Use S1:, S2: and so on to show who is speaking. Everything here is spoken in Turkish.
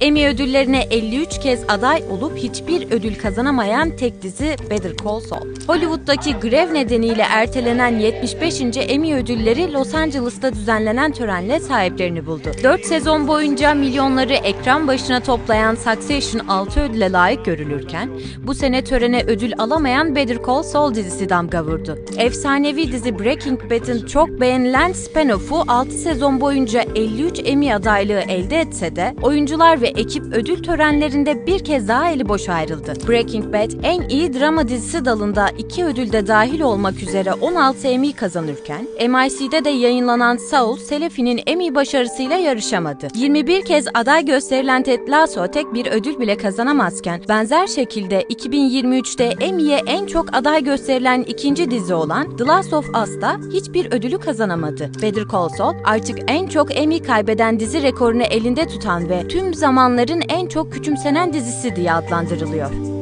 S1: Emmy ödüllerine 53 kez aday olup hiçbir ödül kazanamayan tek dizi Better Call Saul. Hollywood'daki grev nedeniyle ertelenen 75. Emmy ödülleri Los Angeles'ta düzenlenen törenle sahiplerini buldu. 4 sezon boyunca milyonları ekran başına toplayan Succession 6 ödüle layık görülürken, bu sene törene ödül alamayan Better Call Saul dizisi damga vurdu. Efsanevi dizi Breaking Bad'in çok beğenilen spin-off'u 6 sezon boyunca 53 Emmy adaylığı elde etse de oyuncular ve ekip ödül törenlerinde bir kez daha eli boş ayrıldı. Breaking Bad en iyi drama dizisi dalında iki ödülde dahil olmak üzere 16 Emmy kazanırken, MIC'de de yayınlanan Saul, Selefi'nin Emmy başarısıyla yarışamadı. 21 kez aday gösterilen Ted Lasso tek bir ödül bile kazanamazken, benzer şekilde 2023'te Emmy'ye en çok aday gösterilen ikinci dizi olan The Last of Us'ta hiçbir ödülü kazanamadı. Better Call Saul artık en çok Emmy kaybeden dizi rekorunu elinde tutan ve tüm zamanların en çok küçümsenen dizisi diye adlandırılıyor.